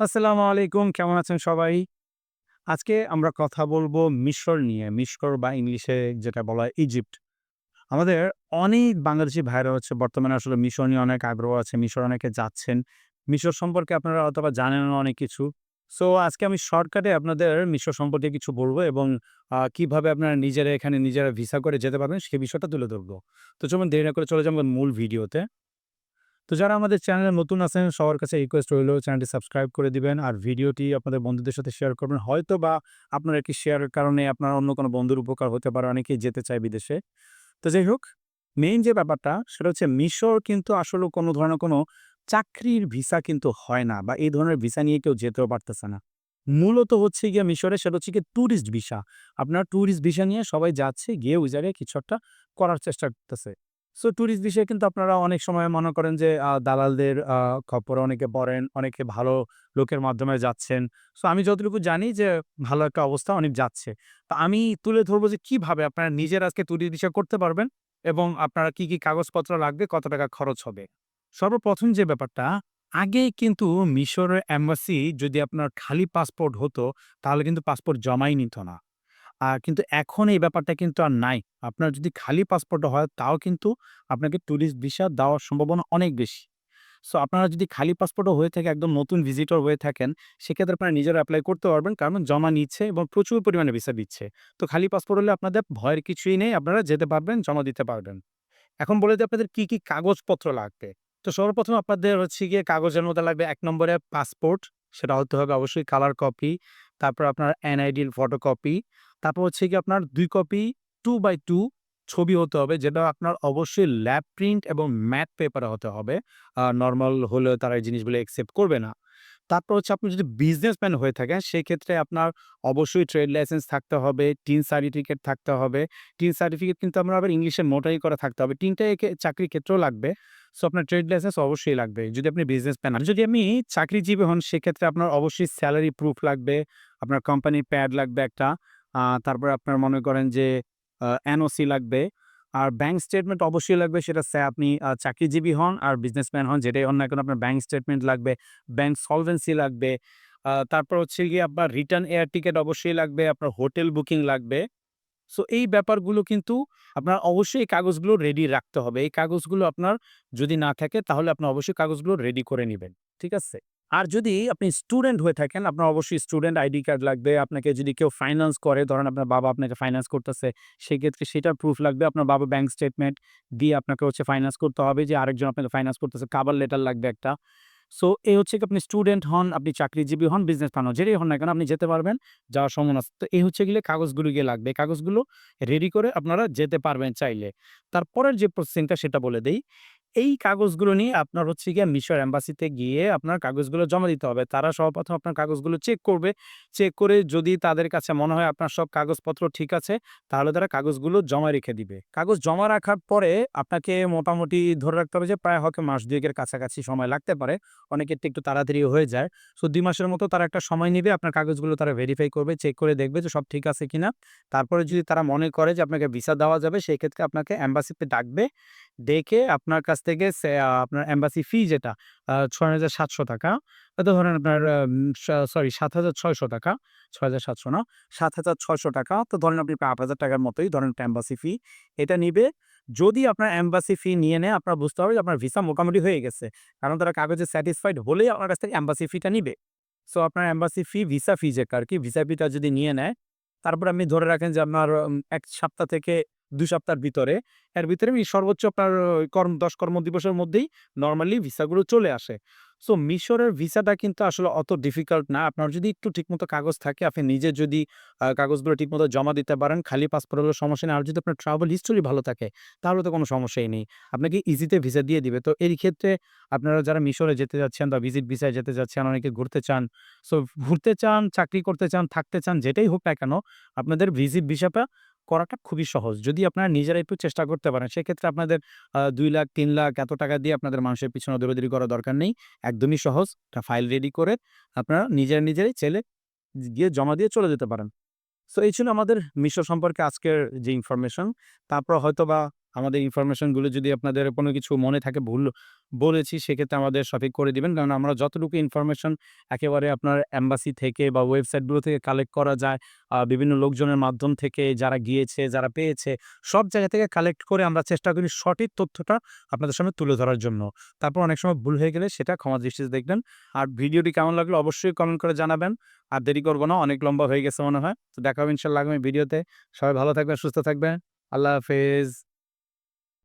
আসসালামু আলাইকুম। কেমন আছেন সবাই? আজকে আমরা কথা বলব মিশর নিয়ে। মিশর বা ইংলিশে যেটা বলা হয় ইজিপ্ট। আমাদের অনেক বাংলাদেশি ভাইরা হচ্ছে বর্তমানে আসলে মিশর নিয়ে অনেক আগ্রহ আছে। মিশর অনেকে যাচ্ছেন। মিশর সম্পর্কে আপনারা অথবা জানেন না অনেক কিছু। সো, আজকে আমি শর্টকাটে আপনাদের মিশর সম্পর্কে কিছু বলব এবং কীভাবে আপনারা নিজেরা এখানে নিজেরা ভিসা করে যেতে পারবেন সে বিষয়টা তুলে ধরবো। তো চলুন দেরি না করে চলে যাবেন মূল ভিডিওতে। তো যারা আমাদের চ্যানেলে নতুন আছেন, সবার কাছে রিকোয়েস্ট রইল চ্যানেলটি সাবস্ক্রাইব করে দিবেন আর ভিডিওটি আপনাদের বন্ধুদের সাথে শেয়ার করবেন। হয়তো বা আপনার একটি শেয়ারের কারণে আপনার অন্য কোনো বন্ধুর উপকার হতে পারে, অনেকেই যেতে চায় বিদেশে। তো যাই হোক মেইন যে ব্যাপারটা, সেটা হচ্ছে মিশর কিন্তু আসলে কোনো ধরনের কোনো চাকরির ভিসা কিন্তু হয় না বা এই ধরনের ভিসা নিয়ে কেউ যেতেও পারতেছে না। মূলত হচ্ছে গিয়ে মিশরে সেটা হচ্ছে গিয়ে ট্যুরিস্ট ভিসা আপনার ট্যুরিস্ট ভিসা নিয়ে সবাই যাচ্ছে, গিয়ে ওই জায়গায় কিছু একটা করার চেষ্টা করতেছে। সো ট্যুরিস্ট বিষয়ে কিন্তু আপনারা অনেক সময় মনে করেন যে দালালদের খপ্পরে অনেকে পড়েন, অনেকে ভালো লোকের মাধ্যমে যাচ্ছেন। সো আমি যতটুকু জানি যে ভালো একটা অবস্থা অনেক যাচ্ছে। তো আমি তুলে ধরবো যে কীভাবে আপনারা নিজের আজকে ট্যুরিস্ট ভিসা করতে পারবেন এবং আপনারা কি, কি কাগজপত্র লাগবে, কত টাকা খরচ হবে। সর্বপ্রথম যে ব্যাপারটা, আগে কিন্তু মিশরের এম্বাসি যদি আপনার খালি পাসপোর্ট হতো, তাহলে কিন্তু পাসপোর্ট জমাই নিত না। আ কিন্তু এখন এই ব্যাপারটা কিন্তু আর নাই। আপনার যদি খালি পাসপোর্ট হয় তাও কিন্তু আপনাকে ট্যুরিস্ট ভিসা দেওয়ার সম্ভাবনা অনেক বেশি। সো আপনারা যদি খালি পাসপোর্টও হয়ে থাকে একদম নতুন ভিজিটর হয়ে থাকেন, সেক্ষেত্রে আপনারা নিজেরা অ্যাপ্লাই করতে পারবেন। কারণ জমা নিচ্ছে এবং প্রচুর পরিমাণে ভিসা দিচ্ছে। তো খালি পাসপোর্ট হলে আপনাদের ভয়ের কিছুই নেই। আপনারা যেতে পারবেন, জমা দিতে পারবেন। এখন বলে দিই আপনাদের কি, কি কাগজপত্র লাগবে। তো সর্বপ্রথম আপনাদের হচ্ছে গিয়ে কাগজের মধ্যে লাগবে এক নম্বরে পাসপোর্ট, সেটা হতে হবে অবশ্যই কালার কপি। তারপর আপনার এনআইডির ফটোকপি। তারপর হচ্ছে কি আপনার দুই কপি 2x2 ছবি হতে হবে, যেটা আপনার অবশ্যই ল্যাব প্রিন্ট এবং ম্যাট পেপারে হতে হবে। নর্মাল হলেও তারা এই জিনিসগুলো একসেপ্ট করবে না। তারপর হচ্ছে আপনি যদি বিজনেসম্যান হয়ে থাকেন, সেক্ষেত্রে আপনার অবশ্যই ট্রেড লাইসেন্স থাকতে হবে, টিন সার্টিফিকেট থাকতে হবে। টিন সার্টিফিকেট কিন্তু আপনার আবার ইংলিশে মোটাই করা থাকতে হবে। টিনটা চাকরির ক্ষেত্রেও লাগবে। সো আপনার ট্রেড লাইসেন্স অবশ্যই লাগবে, যদি আপনি বিজনেসম্যান। যদি আপনি চাকরিজীবী হন, সেক্ষেত্রে আপনার অবশ্যই স্যালারি প্রুফ লাগবে, আপনার কোম্পানির প্যাড লাগবে একটা। তারপরে আপনার মনে করেন যে এনওসি লাগবে। আর ব্যাংক স্টেটমেন্ট অবশ্যই লাগবে সেটা সে আপনি চাকরিজীবী হন আর বিজনেসম্যান হন যেটাই হন না কেন আপনার ব্যাংক স্টেটমেন্ট লাগবে, ব্যাংক সলভেন্সি লাগবে। তারপর হচ্ছে গিয়ে আপনার রিটার্ন এয়ার টিকিট অবশ্যই লাগবে, আপনার হোটেল বুকিং লাগবে। সো এই ব্যাপারগুলো কিন্তু আপনার অবশ্যই এই কাগজগুলো রেডি রাখতে হবে। এই কাগজগুলো আপনার যদি না থাকে তাহলে আপনি অবশ্যই কাগজগুলো রেডি করে নেবেন ঠিক আছে? আর যদি আপনি স্টুডেন্ট হয়ে থাকেন, আপনার অবশ্যই স্টুডেন্ট আইডি কার্ড লাগবে। আপনাকে যদি কেউ ফাইন্যান্স করে, ধরেন আপনার বাবা আপনাকে ফাইন্যান্স করতেছে, সেক্ষেত্রে সেটার প্রুফ লাগবে। আপনার বাবা ব্যাংক স্টেটমেন্ট দিয়ে আপনাকে হচ্ছে ফাইন্যান্স করতে হবে যে আরেকজন আপনাকে ফাইন্যান্স করতেছে, কাভার লেটার লাগবে একটা। সো এই হচ্ছে কি আপনি স্টুডেন্ট হন, আপনি চাকরিজীবী হন, বিজনেসম্যান হন, যেটাই হন না কেন আপনি যেতে পারবেন, যাওয়ার সম্ভাবনা। তো এই হচ্ছে গেলে কাগজগুলো গিয়ে লাগবে। কাগজগুলো রেডি করে আপনারা যেতে পারবেন চাইলে। তারপরের যে প্রসেসিংটা সেটা বলে দেই। এই কাগজগুলো নিয়ে আপনার হচ্ছে গিয়ে মিশর এম্বাসিতে গিয়ে আপনার কাগজগুলো জমা দিতে হবে। তারা সর্বপ্রথম আপনার কাগজগুলো চেক করবে। চেক করে যদি তাদের কাছে মনে হয় আপনার সব কাগজপত্র ঠিক আছে, তাহলে তারা কাগজগুলো জমা রেখে দিবে। কাগজ জমা রাখার পরে আপনাকে মোটামুটি ধরে রাখতে হবে যে প্রায় হয়তো মাস দুয়েকের কাছাকাছি সময় লাগতে পারে। অনেকেরটা একটু তাড়াতাড়ি হয়ে যায়। সো ২ মাসের মতো তারা একটা সময় নেবে আপনার কাগজগুলো তারা ভেরিফাই করবে, চেক করে দেখবে যে সব ঠিক আছে কিনা। তারপরে যদি তারা মনে করে যে আপনাকে ভিসা দেওয়া যাবে, সেই ক্ষেত্রে আপনাকে এম্বাসিতে ডাকবে। ডেকে আপনার কাছ থেকে আপনার এম্বাসি ফি যেটা আ ৳৬,৭০০ এটা ধরেন আপনার সরি সাত হাজার ছয়শো টাকা সরি ৳৭,৬০০ ৬,৭০০ না, ৳৭,৬০০ তো ধরেন আপনি প্রায় ৳৮,০০০ র মতোই ধরেন একটা এম্বাসি ফি। এটা নিবে। যদি আপনার এম্বাসি ফি নিয়ে নেয়, আপনার বুঝতে হবে যে আপনার ভিসা মোটামুটি হয়ে গেছে। কারণ তারা কাগজে স্যাটিসফাইড হলেই আপনার কাছ থেকে এম্বাসি ফিটা নিবে। সো আপনার এম্বাসি ফি, ভিসা ফি যে যেটা আরকি, ভিসা ফিটা যদি নিয়ে নেয়, তারপর আপনি ধরে রাখেন যে আপনার এক সপ্তাহ থেকে ২ সপ্তাহের ভিতরে, এর ভিতরে সর্বোচ্চ আপনার কর্ম ১০ কর্মদিবসের মধ্যেই নর্মালি ভিসাগুলো চলে আসে। সো মিশরের ভিসাটা কিন্তু আসলে অত ডিফিকাল্ট না। আপনার যদি একটু ঠিকমতো কাগজ থাকে, আপনি নিজে যদি কাগজগুলো ঠিকমতো জমা দিতে পারেন, খালি পাসপোর্ট হলেও সমস্যা নেই। আর যদি আপনার ট্রাভেল হিস্টোরি ভালো থাকে, তাহলে তো কোনো সমস্যাই নেই। আপনাকে ইজিতে ভিসা দিয়ে দিবে। তো এই ক্ষেত্রে আপনারা যারা মিশরে যেতে যাচ্ছেন বা ভিজিট ভিসায় যেতে যাচ্ছেন, অনেকে ঘুরতে চান। সো ঘুরতে চান, চাকরি করতে চান, থাকতে চান, যেটাই হোক না কেন, আপনাদের ভিজিট ভিসাটা করাটা খুবই সহজ। যদি আপনারা নিজেরা একটু চেষ্টা করতে পারেন, সেক্ষেত্রে আপনাদের দুই লাখ, তিন লাখ এত টাকা দিয়ে আপনাদের মানুষের পিছনে দৌড়াদৌড়ি করার দরকার নেই। একদমই সহজ। একটা ফাইল রেডি করে আপনারা নিজেরা নিজেরাই চাইলে গিয়ে জমা দিয়ে চলে যেতে পারেন। সো এই ছিল আমাদের মিশর সম্পর্কে আজকের যে ইনফরমেশন। তারপর হয়তোবা আমাদের ইনফরমেশনগুলো যদি আপনাদের কোনো কিছু মনে থাকে ভুল বলেছি সেক্ষেত্রে আমাদের সঠিক করে দিবেন। কারণ আমরা যতটুকু ইনফরমেশন একেবারে আপনার অ্যাম্বাসি থেকে বা ওয়েবসাইটগুলো থেকে কালেক্ট করা যায়, বিভিন্ন লোকজনের মাধ্যম থেকে যারা গিয়েছে, যারা পেয়েছে, সব জায়গা থেকে কালেক্ট করে আমরা চেষ্টা করি সঠিক তথ্যটা আপনাদের সামনে তুলে ধরার জন্য। তারপর অনেক সময় ভুল হয়ে গেলে সেটা ক্ষমা দৃষ্টিতে দেখবেন। আর ভিডিওটি কেমন লাগল অবশ্যই কমেন্ট করে জানাবেন। আর দেরি করব না, অনেক লম্বা হয়ে গেছে মনে হয়। তো দেখা হবে ইনশাআল্লাহ আগামী ভিডিওতে। সবাই ভালো থাকবেন, সুস্থ থাকবেন। আল্লাহ হাফেজ।